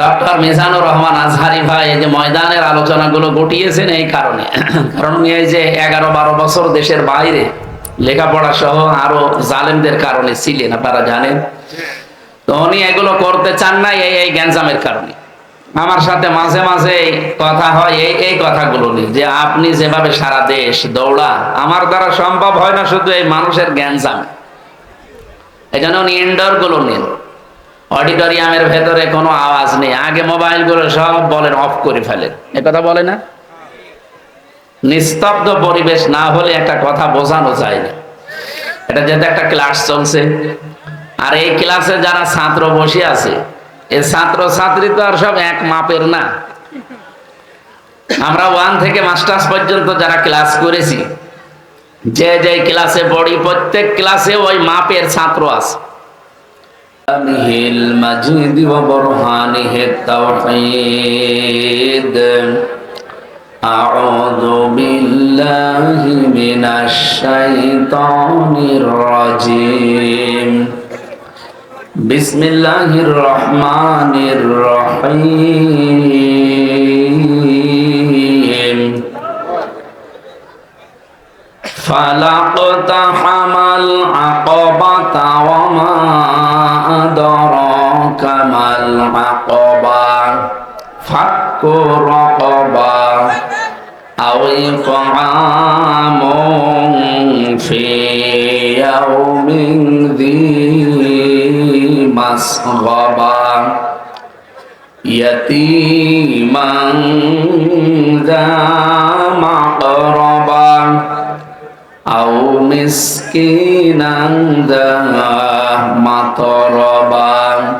Doctor Mizanur Rahman Azhari ভাই, এই যে ময়দানের আলোচনাগুলো গটিয়েছেন এই কারণে। কারণ উনি এই যে এগারো বারো বছর দেশের বাইরে লেখাপড়া সহ আরও জালেমদের কারণে ছিলেন, আপনারা জানেন। তো উনি এগুলো করতে চান না, এই এই গ্যাঞ্জামের কারণে। আমার সাথে মাঝে মাঝে কথা হয়, এই এই কথাগুলো নিয়ে, যে আপনি যেভাবে সারা দেশ দৌড়া, আমার দ্বারা সম্ভব হয় না শুধু এই মানুষের গ্যাঞ্জাম। এই জন্য উনি ইনডোরগুলো নিন। অডিটোরিয়ামের ভেতরে কোনো আওয়াজ নেই। আগে মোবাইলগুলো সব বলেন, অফ করে ফেলেন। এ কথা বলে না? নিস্তব্ধ পরিবেশ না হলে একটা কথা বোঝানো যায় না। এটা যেহেতু একটা ক্লাস চলছে। আর এই ক্লাসে যারা ছাত্র বসে আছে এই ছাত্র ছাত্রী তো আর সব এক মাপের না। আমরা ওয়ান থেকে মাস্টার্স পর্যন্ত যারা ক্লাস করেছি, যে যে ক্লাসে পড়ি, প্রত্যেক ক্লাসে ওই মাপের ছাত্র আছে। কালামিহিল মাজিদ ওয়া বুরহানিহি তাওহীদ। আউযু বিল্লাহি মিনাশ শাইতানির রাজীম। বিসমিল্লাহির রহমানির রহিম। أدراك ما العقبة فك رقبة أو إطعام في يوم ذي مسغبة يتيما ذا مقربة أو مسكينا ذا مطربا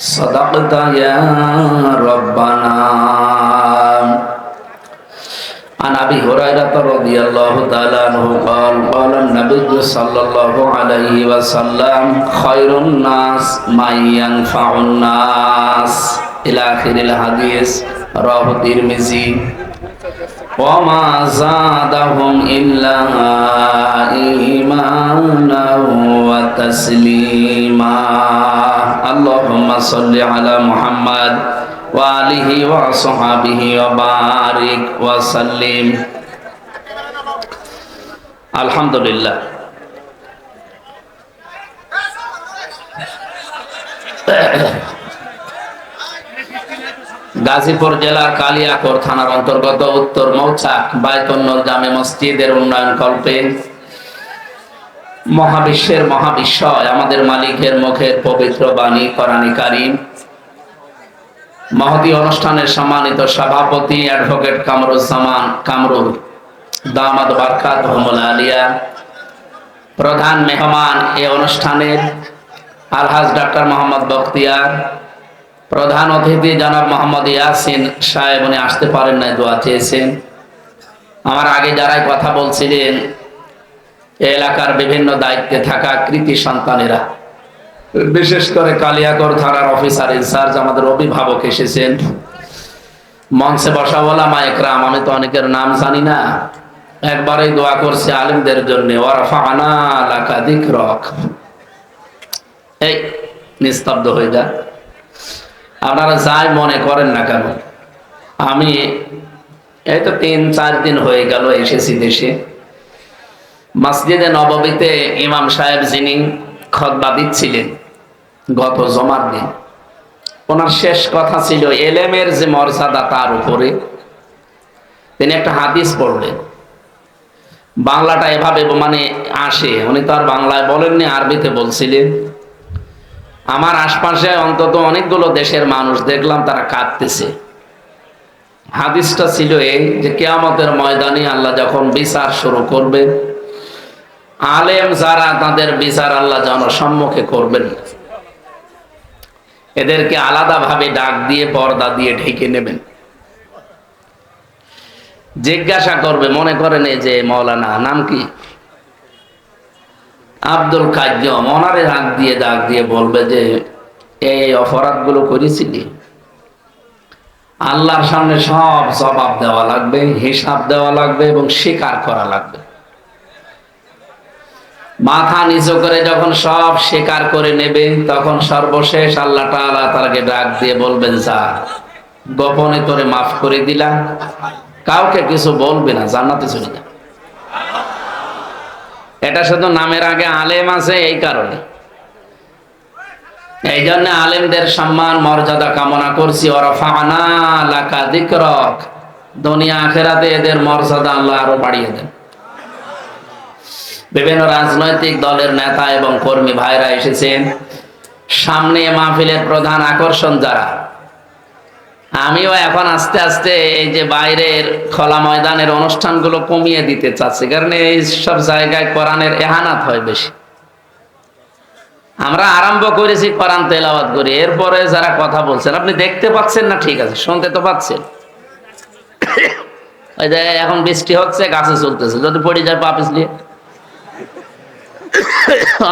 صدقت يا ربنا عن ابي هريره رضي الله تعالى عنه قال قال النبي صلى الله عليه وسلم خير الناس من ينفع الناس الى اخر الحديث رواه الترمذي وما زادهم إلا إيمانا وتسليما. اللهم صل على محمد وآله وصحبه وبارك وسلم. الحمد لله গাজীপুর জেলার কালিয়াকোর থানার অন্তর্গত উত্তর মৌচাক বায়তন্নর জামে মসজিদের উন্নয়ন কল্পে মহাবিশ্বের মহাবিশ্বয়, আমাদের মালিকের মুখের পবিত্র বাণী করানি কারিম। মহতি অনুষ্ঠানের সম্মানিত সভাপতি অ্যাডভোকেট কামরুজ্জামান কামরুল। দামাদ বারকাত রহমুল আলিয়া। প্রধান মেহমান এ অনুষ্ঠানের আলহাজ ডাক্তার মোহাম্মদ বখতিয়ার। প্রধান অতিথি জনাব মোহাম্মদ ইয়াসিন সাহেব, উনি আসতে পারেন নাই, দোয়া চেয়েছেন। আমার আগে যারাই কথা বলছিলেন এলাকার বিভিন্ন দায়িত্বে থাকা কৃতি সন্তানেরা, বিশেষ করে কালিয়াকর থানার অফিসার ইনচার্জ আমাদের অভিভাবক এসেছেন। মঞ্চে বসা বলা মায়েকরাম আমি তো অনেকের নাম জানি না, একবারই দোয়া করছে আলিমদের জন্য এই, নিস্তব্ধ হয়ে যা। আপনারা যাই মনে করেন না কেন? আমি এই তো তিন, চার দিন হয়ে গেল এসেছি দেশে। মসজিদে নববীতে ইমাম সাহেব যিনি খতবা দিচ্ছিলেন গত জমার দিন, ওনার শেষ কথা ছিল, এলেমের যে মর্যাদা তার উপরে। তিনি একটা হাদিস পড়লেন। বাংলাটা এভাবে মানে আসে, উনি তো আর বাংলায় বলেননি, আরবিতে বলছিলেন। আমার আশপাশে অন্তত অনেকগুলো দেশের মানুষ দেখলাম তারা কাঁদতেছে। হাদিসটা ছিল এই যে কেয়ামতের ময়দানে আল্লাহ যখন বিচার শুরু করবে আলেম যারা তাদের বিচার আল্লাহ জনসম্মুখে করবেন এদেরকে আলাদাভাবে ডাক দিয়ে, পর্দা দিয়ে ঢেকে নেবেন। জিজ্ঞাসা করবে, মনে করেন এই যে মৌলানা, নাম কি? আব্দুল কাজ্জম ওনারে ডাক দিয়ে ডাক দিয়ে বলবে যে, এই অপরাধগুলো করেছিলি আল্লাহর সামনে সব জবাব দেওয়া লাগবে, হিসাব দেওয়া লাগবে এবং স্বীকার করা লাগবে। মাথা নিচু করে যখন সব স্বীকার করে নেবে, তখন সর্বশেষ আল্লাহ তাআলা তাকে ডাক দিয়ে বলবেন, যা, গোপনে তোরে মাফ করে দিলাম। কাউকে কিছু বলবে না, জান্নাতে চলে যা। এটা শুধু নামের আগে আলেম আছে এই কারণে। এই জন্য আলেমদের সম্মান, মর্যাদা কামনা করছি। দুনিয়া আখেরাতে এদের মর্যাদা আল্লাহ আরও বাড়িয়ে দেন। বিভিন্ন রাজনৈতিক দলের নেতা এবং কর্মী ভাইরা এসেছেন। সামনে মাহফিলের প্রধান আকর্ষণ যারা আমিও এখন আস্তে আস্তে এই যে বাইরের খোলা ময়দানের অনুষ্ঠানগুলো কমিয়ে দিতে চাচ্ছি, কারণ এই সব জায়গায় কোরআনের এহানাত হয় বেশি। আমরা আরম্ভ করেছি কোরআন তেলাওয়াত করি, এরপরে যারা কথা বলছেন, আপনি দেখতে পাচ্ছেন না, ঠিক আছে, শুনতে তো পাচ্ছেন। ওই যে এখন বৃষ্টি হচ্ছে, গাছে চলতেছে, যদি পড়ে যায় পাপিস নিয়ে।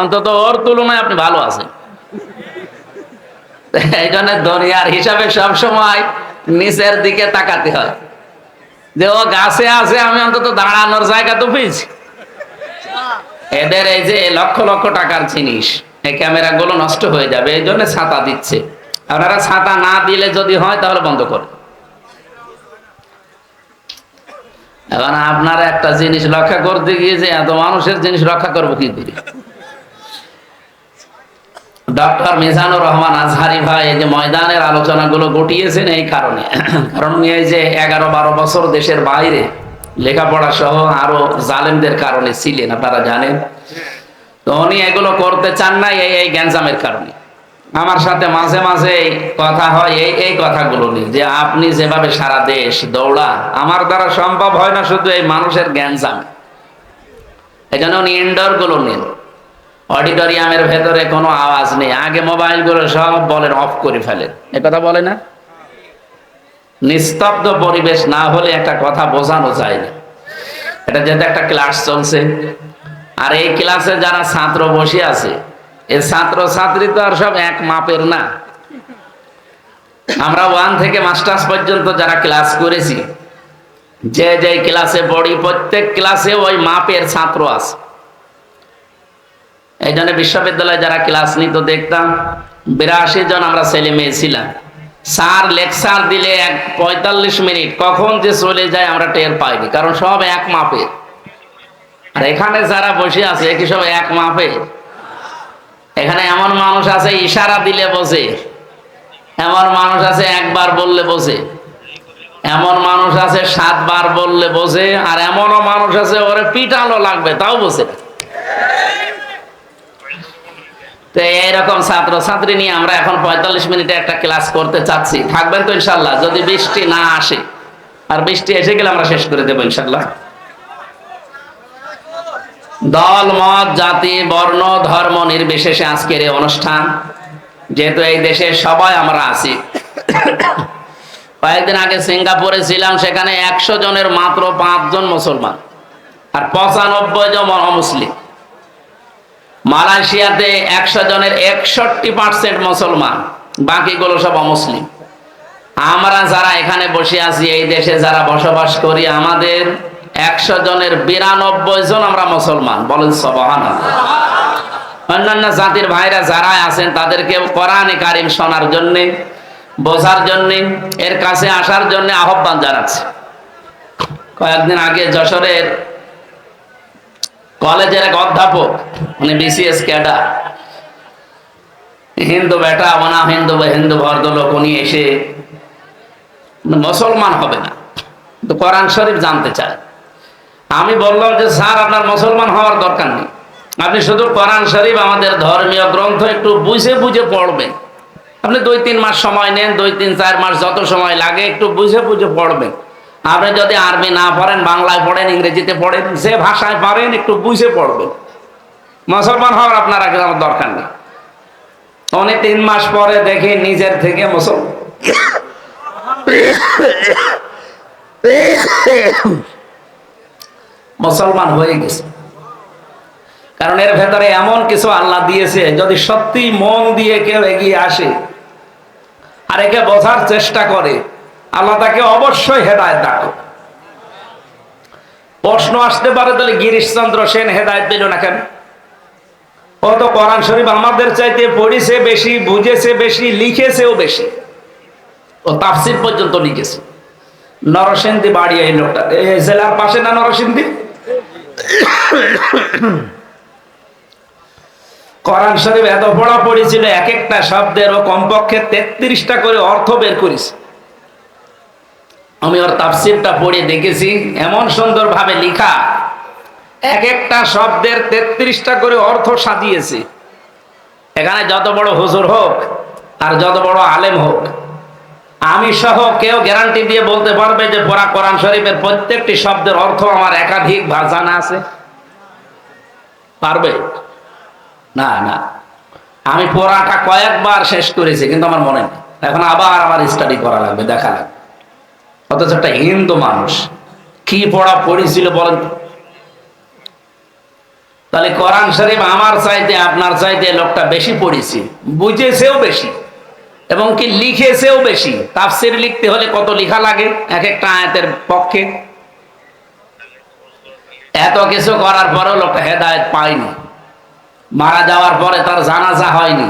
অন্তত ওর তুলনায় আপনি ভালো আছেন। এই জন্য দুনিয়ার হিসাবে সব সময় নিচের দিকে তাকাতে হয়। যে ও গাছে আছে, আমি অন্তত দাঁড়ানোর জায়গা তো পেয়েছি। এদের এই যে লক্ষ লক্ষ টাকার জিনিস, এই ক্যামেরা গুলো নষ্ট হয়ে যাবে, এই জন্য ছাতা দিচ্ছে। আপনারা ছাতা না দিলে যদি হয়, তাহলে বন্ধ করে এখন আপনারা একটা জিনিস রক্ষা করতে গিয়ে যে এত মানুষের জিনিস রক্ষা করব কি করে? ডক্টর মিজানুর রহমান আজহারি ভাই যে ময়দানের আলোচনাগুলো গটিয়েছেন এই কারণে। কারণ উনি এই যে এগারো বারো বছর দেশের বাইরে লেখাপড়া সহ আরও জালেমদের কারণে ছিলেন, আপনারা জানেন। তো উনি এগুলো করতে চান না এই এই গ্যাঞ্জামের কারণে। আমার সাথে মাঝে মাঝে কথা হয়, এই এই কথাগুলো নিয়ে, যে আপনি যেভাবে সারা দেশ দৌড়া, আমার দ্বারা সম্ভব হয় না শুধু এই মানুষের গ্যাঞ্জাম। এই জন্য উনি ইনডোরগুলো নেন। অডিটোরিয়ামের ভেতরে কোনো আওয়াজ নেই। আগে মোবাইলগুলো সব বলেন, অফ করে ফেলেন। এ কথা বলে না? নিস্তব্ধ পরিবেশ না হলে একটা কথা বোঝানো যায় না। এটা যেহেতু একটা ক্লাস চলছে। আর এই ক্লাসে যারা ছাত্র বসে আছে এই ছাত্র ছাত্রী তো আর সব এক মাপের না। আমরা ওয়ান থেকে মাস্টার্স পর্যন্ত যারা ক্লাস করেছি, যে যে ক্লাসে পড়ি, প্রত্যেক ক্লাসে ওই মাপের ছাত্র আছে। এই জন্য বিশ্ববিদ্যালয়ে যারা ক্লাস নিত দেখতাম, বিরাশি জন আমরা ছেলে মেয়ে ছিলাম। স্যার লেকচার দিলে এক পঁয়তাল্লিশ মিনিট, কখন যে চলে যায় আমরা টের পাইনি, কারণ সব এক মাপে আর এখানে যারা বসে আছে কি সব এক মাপে এখানে এমন মানুষ আছে, ইশারা দিলে বসে এমন মানুষ আছে, একবার বললে বসে এমন মানুষ আছে, সাতবার বললে বসে আর এমনও মানুষ আছে, ওরে পিটালো লাগবে, তাও বসে। তো এইরকম ছাত্র, ছাত্রী নিয়ে আমরা এখন পঁয়তাল্লিশ মিনিটে একটা ক্লাস করতে চাচ্ছি। থাকবেন তো ইনশাল্লাহ যদি বৃষ্টি না আসে, আর বৃষ্টি এসে গেলে আমরা শেষ করে দেবো ইনশাল্লাহ দল, মত, জাতি, বর্ণ, ধর্ম নির্বিশেষে আজকের এই অনুষ্ঠান, যেহেতু এই দেশে সবাই আমরা আছি। কয়েকদিন আগে সিঙ্গাপুরে ছিলাম, সেখানে একশো জনের মাত্র পাঁচজন মুসলমান, আর পঁচানব্বই জন অমুসলিম। মালয়েশিয়াতে একশো জনের একষট্টি পার্সেন্ট মুসলমান, বাকিগুলো সব অমুসলিম। আমরা যারা এখানে বসে আছি, এই দেশে যারা বসবাস করি, আমাদের একশো জনের বিরানব্বই জন আমরা মুসলমান। বলেন সবহান অন্যান্য জাতির ভাইরা যারা আছেন তাদেরকে কোরআনে কারিম শোনার জন্যে, বোঝার জন্যে, এর কাছে আসার জন্য আহ্বান জানাচ্ছে। কয়েকদিন আগে যশোরের কলেজের এক অধ্যাপক, উনি বিসিএস ক্যাডার। হিন্দু বেটা ওনা হিন্দু বা হিন্দু ভদ্রলোক, উনি এসে মুসলমান হবে না। তো কোরআন শরীফ জানতে চায়। আমি বললাম যে, স্যার, আপনার মুসলমান হওয়ার দরকার নেই। আপনি শুধু কোরআন শরীফ আমাদের ধর্মীয় গ্রন্থ একটু বুঝে বুঝে পড়বেন। আপনি দুই, তিন মাস সময় নেন, দুই, তিন, চার মাস যত সময় লাগে, একটু বুঝে বুঝে পড়বেন। আপনি যদি আরবি না পড়েন, বাংলায় পড়েন, ইংরেজিতে পড়েন, যে ভাষায় পারেন, একটু বুঝে পড়বেন। মুসলমান হওয়ার আপনার আগে আমার দরকার নেই। উনি তিন মাস পরে দেখি নিজের থেকে মুসল মুসলমান হয়ে গেছে। কারণ এর ভেতরে এমন কিছু আল্লাহ দিয়েছে, যদি সত্যি মন দিয়ে কেউ এগিয়ে আসে, আর একে বোঝার চেষ্টা করে আল্লাহ তাকে অবশ্যই হেদায়ত দেখো প্রশ্ন আসতে পারে, তাহলে গিরিশচন্দ্র সেন হেদায়ত দিল না কেন? ও তো কোরআন শরীফ আমাদের চাইতে পড়েছে বেশি, বুঝেছে বেশি, লিখেছেও বেশি। ও তাফসির পর্যন্ত লিখেছে। নরসিংদী বাড়ি এই লোকটা। জেলার পাশে না নরসিংদী? কোরআন শরীফ এত পড়া পড়েছিল, এক একটা শব্দের ও কমপক্ষে তেত্রিশটা করে অর্থ বের করেছে। আমি ওর তাফসিরটা পড়ে দেখেছি। এমন সুন্দর ভাবে লিখা। এক একটা শব্দের তেত্রিশটা করে অর্থ সাজিয়েছে। এখানে যত বড় হুজুর হোক আর যত বড় আলেম হোক, আমি সহ কেউ গ্যারান্টি দিয়ে বলতে পারবে যে পড়া কোরআন শরীফের প্রত্যেকটি শব্দের অর্থ আমার একাধিক জানা আছে। পারবে? না না। আমি পড়াটা কয়েকবার শেষ করেছি, কিন্তু আমার মনে নেই। এখন আবার আমার স্টাডি করা লাগবে, দেখা লাগবে। অথচ একটা হিন্দু মানুষ। কি পড়া পড়েছিল বলেন তাহলে কোরআন শরীফ আমার চাইতে, আপনার চাইতে লোকটা বেশি পড়েছি, বুঝেছেও বেশি, এবং কি লিখেছেও বেশি। তাফসির লিখতে হলে কত লেখা লাগে এক একটা আয়াতের পক্ষে? এত কিছু করার পরেও লোকটা হেদায়ত পায়নি। মারা যাওয়ার পরে তার জানাজা হয়নি।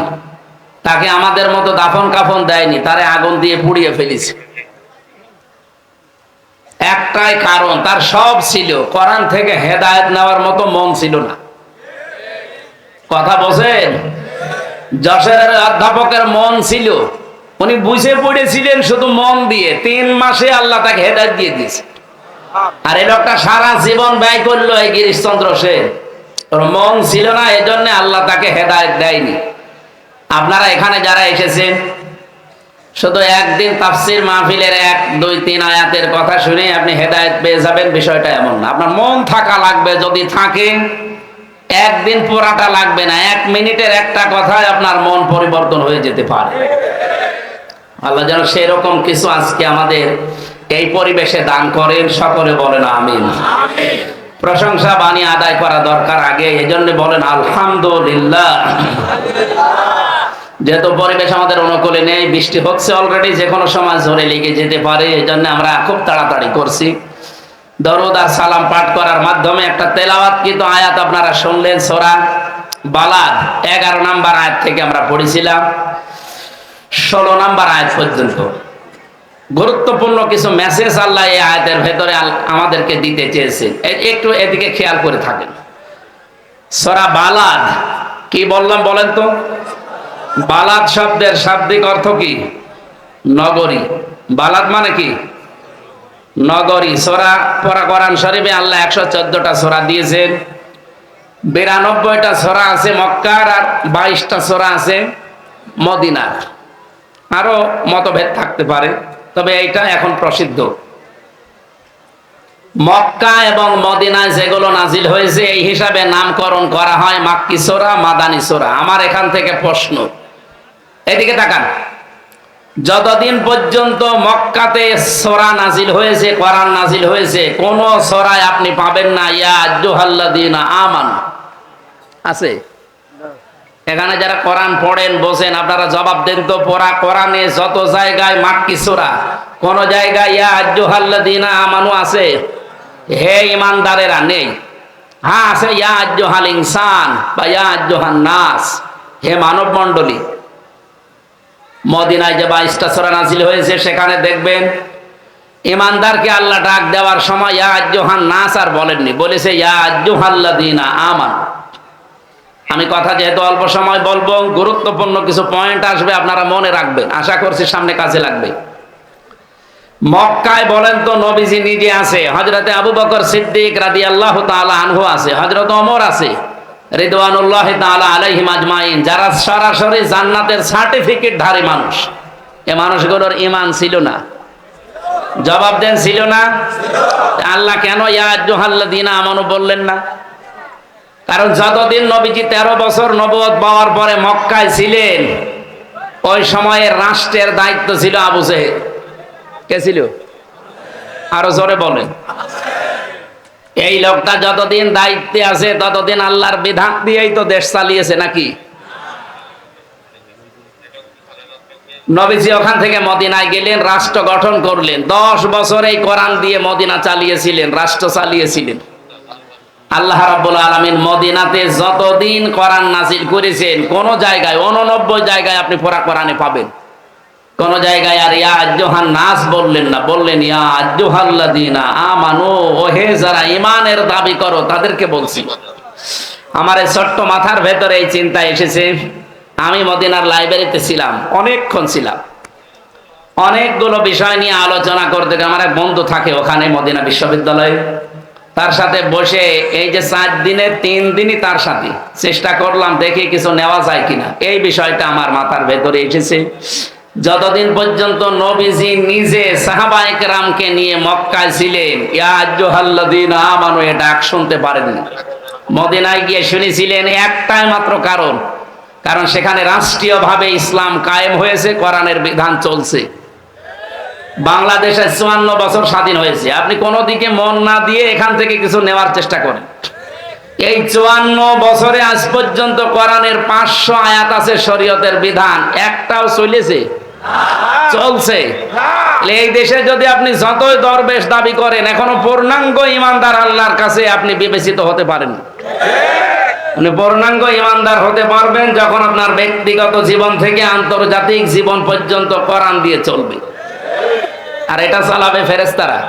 তাকে আমাদের মতো দাফন কাফন দেয়নি, তারে আগুন দিয়ে পুড়িয়ে ফেলেছে। একটাই কারণ, তার সব ছিল। কোরআন থেকে হেদায়ত নেওয়ার মতো মন ছিল না। কথা বলছেন যশোরের অধ্যাপকের মন ছিল। উনি বুঝে পড়েছিলেন শুধু মন দিয়ে। তিন মাসে আল্লাহ তাকে হেদায়ত দিয়ে দিয়েছে। আর এই লোকটা সারা জীবন ব্যয় করল এই গিরিশচন্দ্র সেন। ওর মন ছিল না এই জন্য আল্লাহ তাকে হেদায়ত দেয়নি। আপনারা এখানে যারা এসেছেন শুধু একদিন তাফসির মাহফিলের এক, দুই, তিন আয়াতের কথা শুনে আপনি হেদায়েত পেয়ে যাবেন, বিষয়টা এমন না। আপনার মন থাকা লাগবে, যদি থাকে একদিন পোড়াটা লাগবে না, এক মিনিটের একটা কথায় আপনার মন পরিবর্তন হয়ে যেতে পারে। আল্লাহ যেন সেরকম কিছু আজকে আমাদের এই পরিবেশে দান করেন, সকলে বলেন আমিন। প্রশংসা বাণী আদায় করা দরকার আগে এই জন্য বলেন আলহামদুলিল্লাহ। যেহেতু পরিবেশ আমাদের অনুকূলে নেই, বৃষ্টি হচ্ছে অলরেডি যে কোনো সময় ঝরে লেগে যেতে পারে, এই জন্য আমরা খুব তাড়াতাড়ি করছি। দরুদ আর সালাম পাঠ করার মাধ্যমে একটা তেলাওয়াত কিন্তু আয়াত আপনারা শুনলেন, সোরা বালাদ, এগারো নাম্বার আয়াত থেকে আমরা পড়েছিলাম। ষোলো নাম্বার আয়াত পর্যন্ত। গুরুত্বপূর্ণ কিছু মেসেজ আল্লাহ এই আয়াতের ভেতরে আমাদেরকে দিতে চেয়েছে একটু এদিকে খেয়াল করে থাকেন। সোরা বালাদ, কি বললাম বলেন তো? বালাদ শব্দের শাব্দিক অর্থ কি? নগরী। বালাদ মানে কি? নগরী। সোরা পরা কোরআন শরীফে আল্লাহ একশো চোদ্দটা সোরা দিয়েছেন। বিরানব্বইটা সোরা আছে মক্কার আর বাইশটা সোরা আছে মদিনার। আরও মতভেদ থাকতে পারে, তবে এইটা এখন প্রসিদ্ধ। মক্কা এবং মদিনায় যেগুলো নাজিল হয়েছে, এই হিসাবে নামকরণ করা হয় মাক্কি সোরা, মাদানি সোরা। আমার এখান থেকে প্রশ্ন। এদিকে তাকান। যতদিন পর্যন্ত মক্কাতে সরা নাজিল হয়েছে, কোরআন নাজিল হয়েছে, কোন সরায় আপনি পাবেন না। ইয়া জোহাল্লাদিনা আমান। আছে? এখানে যারা কোরআন পড়েন বসেন আপনারা জবাব দেন তো পড়া কোরআনে যত জায়গায় মাক্কি সোরা, কোন জায়গায় ইয়া জোহাল্লাদিনা আমানু আছে? হে ইমানদারেরা, নেই। হ্যাঁ আছে ইয়া জোহাল ইনসান বা ইয়া জোহান নাস। হে মানব মণ্ডলী মদিনায় যে বাইশটা সোরা নাজিল হয়েছে, সেখানে দেখবেন ইমানদারকে আল্লাহ ডাক দেওয়ার সময়, ইয়া আজ্জোহান নাস, আর বলেননি। বলেছে, ইয়া আজ্জোহাল্লাদিনা আমান। আমি কথা যেহেতু অল্প সময় বলব, গুরুত্বপূর্ণ কিছু পয়েন্ট আসবে, আপনারা মনে রাখবেন। আশা করছি সামনে কাজে লাগবে। মক্কায় বলেন তো, নবীজি নিজে আছে হজরতে আবু বকর সিদ্দিক রাদি আল্লাহ তাআলা আনহু আছে হজরত অমর আছে। রিদওয়ানুল্লাহ তাআলা আলাইহিম আজমাইন, যারা সরাসরি জান্নাতের সার্টিফিকেট ধারী মানুষ। এ মানুষগুলোর ইমান ছিল না। জবাব দেন, ছিল না? আল্লাহ কেন, ইয়া জোহাল্লাদিনা আমানু বললেন না? কারণ যতদিন নবীজি তেরো বছর নবদ পাওয়ার পরে মক্কায় ছিলেন, ওই সময়ে রাষ্ট্রের দায়িত্ব ছিল আবু জেহেল। কে ছিল? আরও জোরে বলেন। এই লোকটা যতদিন দায়িত্বে আছে, ততদিন আল্লাহর বিধান দিয়েই তো দেশ চালিয়েছে নাকি? নবীজি ওখান থেকে মদিনায় গেলেন, রাষ্ট্র গঠন করলেন। দশ বছর এই কোরআন দিয়ে মদিনা চালিয়েছিলেন, রাষ্ট্র চালিয়েছিলেন। আল্লাহ রাব্বুল আলামিন মদিনাতে যতদিন কোরআন নাজিল করেছেন, কোন জায়গায় অননব্বই জায়গায় আপনি পড়া কোরআনে পাবেন। কোন জায়গায় আর ইয়া আজ্জোহান নাস বললেন না। বললেন, ইয়া আজ্জোহাল্লাদিনা আমানু, ও হে যারা ইমানের দাবি করো, তাদেরকে বলছি। আমার ছোট্ট মাথার ভেতরে এই চিন্তা এসেছে। আমি মদিনার লাইব্রেরিতে ছিলাম, অনেকক্ষণ ছিলাম। অনেকগুলো বিষয় নিয়ে আলোচনা করতে আমার এক বন্ধু থাকে ওখানে মদিনা বিশ্ববিদ্যালয়ে। তার সাথে বসে এই যে চার দিনের, তিন দিনই তার সাথে। চেষ্টা করলাম দেখি কিছু নেওয়া যায় কিনা। এই বিষয়টা আমার মাথার ভেতরে এসেছে। যতদিন পর্যন্ত নবীজি নিজে সাহাবায়ক রামকে নিয়ে মক্কায় ছিলেন আমানু, এ ডাক শুনতে পারেননি। মদিনায় গিয়ে শুনেছিলেন, একটাই মাত্র কারণ। কারণ সেখানে রাষ্ট্রীয়ভাবে ইসলাম কায়েম হয়েছে, কোরআনের বিধান চলছে। বাংলাদেশে চুয়ান্ন বছর স্বাধীন হয়েছে। আপনি কোনো দিকে মন না দিয়ে এখান থেকে কিছু নেওয়ার চেষ্টা করেন। এই চুয়ান্ন বছরে আজ পর্যন্ত কোরআনের পাঁচশো আয়াত আছে শরীয়তের বিধান। একটাও চলেছে। চলছে। এই দেশে যদি আপনি যতই দরবেশ দাবি করেন, এখনও পূর্ণাঙ্গ ইমানদার আল্লাহর কাছে আপনি বিবেচিত হতে পারেন। পূর্ণাঙ্গ ইমানদার হতে পারবেন যখন আপনার ব্যক্তিগত জীবন থেকে আন্তর্জাতিক জীবন পর্যন্ত কোরআন দিয়ে চলবে। আর এটা চালাবে ফেরেস্তারা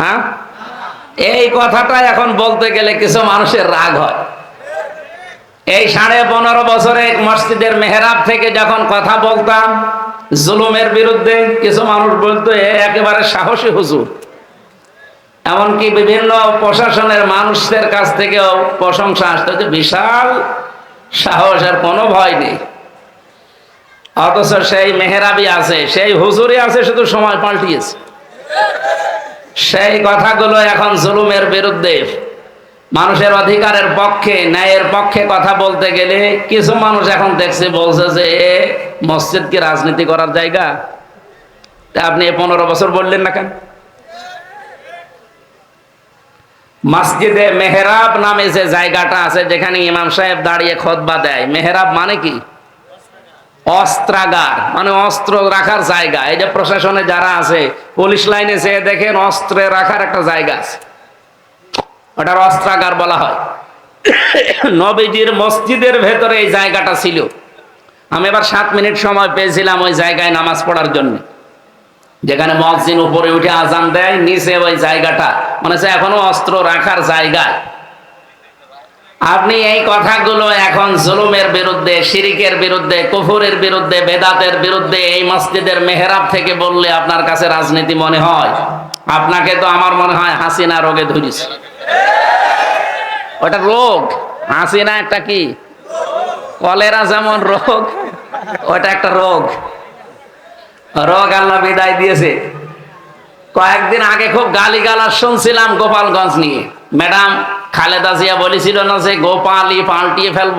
হ্যাঁ? এই কথাটা এখন বলতে গেলে কিছু মানুষের রাগ হয়। এই সাড়ে পনেরো বছরে মসজিদের মেহরাব থেকে যখন কথা বলতাম, জুলুমের বিরুদ্ধে কিছু মানুষ বলতো, এ একেবারে সাহসী হুজুর। এমনকি বিভিন্ন প্রশাসনের মানুষদের কাছ থেকেও প্রশংসা আসতে হচ্ছে বিশাল সাহস আর কোনো ভয় নেই। অথচ সেই মেহরাবি আছে, সেই হুজুরি আছে, শুধু সময় পাল্টিয়েছে। সেই কথাগুলো এখন জুলুমের বিরুদ্ধে মানুষের অধিকারের পক্ষে, ন্যায়ের পক্ষে কথা বলতে গেলে কিছু মানুষ এখন দেখছে, বলছে যে, এ মসজিদ কি রাজনীতি করার জায়গা। আপনি পনেরো বছর বললেন না কেন? মসজিদে মেহরাব নামে যে জায়গাটা আছে, যেখানে ইমাম সাহেব দাঁড়িয়ে খতবা দেয়, মেহরাব মানে কি? অস্ত্রাগার মানে অস্ত্র রাখার জায়গা। এই যে প্রশাসনে যারা আছে, পুলিশ লাইনে যে দেখেন অস্ত্রে রাখার একটা জায়গা আছে। ওটার অস্ত্রাগার বলা হয়। নবীজির মসজিদের ভেতরে এই জায়গাটা ছিল। আমি এবার সাত মিনিট সময় পেয়েছিলাম ওই জায়গায় নামাজ পড়ার জন্য। যেখানে মসজিদ উপরে উঠে আজান দেয়, নিচে ওই জায়গাটা। মানে হচ্ছে এখনও অস্ত্র রাখার জায়গায় আপনি এই কথাগুলো এখন জুলুমের বিরুদ্ধে, শিরিকের বিরুদ্ধে, কুফুরের বিরুদ্ধে, বেদাতের বিরুদ্ধে, এই মসজিদের মেহরাব থেকে বললে আপনার কাছে রাজনীতি মনে হয়? আপনাকে তো আমার মনে হয় হাসিনা রোগে ধরেছে ওটা রোগ। হাসিনা একটা কি? কলেরা যেমন রোগ, ওটা একটা রোগ। রোগ আল্লাহ বিদায় দিয়েছে। কয়েকদিন আগে খুব গালি শুনছিলাম গোপালগঞ্জ নিয়ে। ম্যাডাম খালেদা জিয়া বলেছিল না যে গোপালই পাল্টিয়ে ফেলব।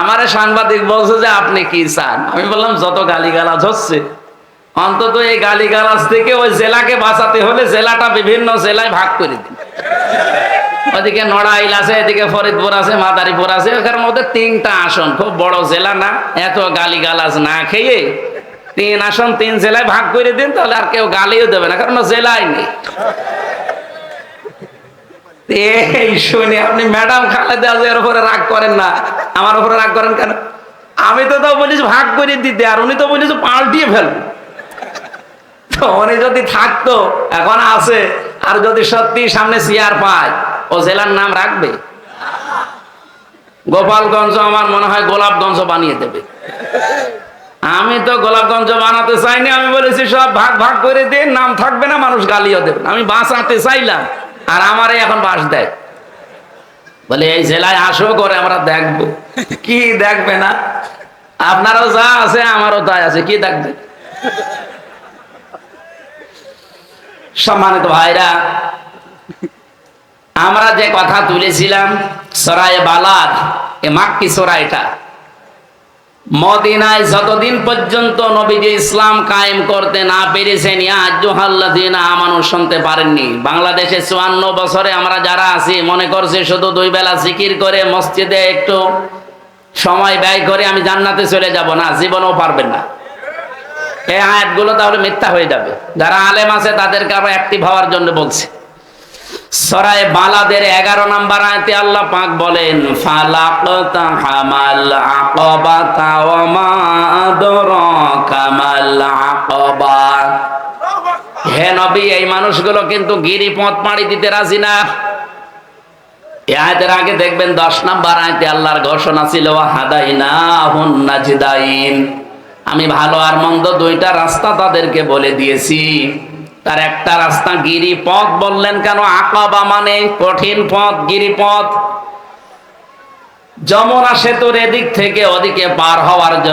আমারে সাংবাদিক বলছে যে আপনি কি চান? আমি বললাম, যত গালি গালাজ হচ্ছে অন্তত এই গালি গালাজ থেকে ওই জেলাকে বাঁচাতে হলে জেলাটা বিভিন্ন জেলায় ভাগ করে দিন ওদিকে নড়াইল আছে, এদিকে ফরিদপুর আছে, মাদারীপুর আছে ওখানের মধ্যে তিনটা আসন। খুব বড় জেলা না, এত গালি গালাজ না খেয়ে তিন আসন, তিন জেলায় ভাগ করে দিন, তাহলে আর কেউ গালিও দেবে না, কারণ জেলায় নেই। এই শুনে আপনি ম্যাডাম খালেদা জিয়ার উপরে রাগ করেন না। আমার উপরে রাগ করেন কেন? আমি তো তো বলিস ভাগ করে দিতে, আর উনি তো বলিস পাল্টিয়ে ফেলব। তো উনি যদি থাকতো, এখন আছে। আর যদি সত্যি সামনে চেয়ার পায়, ও জেলার নাম রাখবে? গোপালগঞ্জ আমার মনে হয় গোলাপগঞ্জ বানিয়ে দেবে। আমি তো গোলাপগঞ্জ বানাতে চাইনি, আমি বলেছি সব ভাগ ভাগ করে দিয়ে নাম থাকবে না, মানুষ গালিও দেবে। আমি বাঁচাতে চাইলাম, আর আমারে এখন বাস দেয়। বলে, এই জেলায় আসো, করে আমরা দেখব। কি দেখবে না? আপনারও যা আছে, আমারও তাই আছে, কি দেখবে? সম্মানিত ভাইরা, আমরা যে কথা তুলেছিলাম সরায় বালাদ, এ মাক্কি সরাইটা মদিনায় যতদিন পর্যন্ত নবীজি ইসলাম কায়েম করতে না পেরেছেন ইয়াজুহাল্লাযিনা আমানু, শুনতে পারেননি। বাংলাদেশে চুয়ান্ন বছরে আমরা যারা আছি, মনে করছে শুধু দুই বেলা জিকির করে মসজিদে একটু সময় ব্যয় করে আমি জান্নাতে চলে যাব না, জীবনও পারবেন না। এই আয়াতগুলো তাহলে মিথ্যা হয়ে যাবে। যারা আলেম আছে তাদেরকে আবার অ্যাক্টিভ হওয়ার জন্য বলছে। সরায় বালাদের এগারো নাম্বার আয়তে আল্লাহ পাক বলেন, ফালাকতা হামাল আকাবাতা ওয়া মা আদরাকা মাল আকাবা। হে নবী, এই মানুষগুলো কিন্তু গিরিপথ পাড়ি দিতে রাজি না। আয়াতের আগে দেখবেন দশ নাম্বার আয়তে আল্লাহর ঘোষণা ছিল হাদাইনা হুন নাজিদাইন। আমি ভালো আর মন্দ দুইটা রাস্তা তাদেরকে বলে দিয়েছি। তার একটা রাস্তা গিরি পথ বললেন কেন? আকাবা মানে কঠিন পথ গিরি পথ যমনা সেতুর এদিক থেকে ওদিকে পার হওয়ার জন্য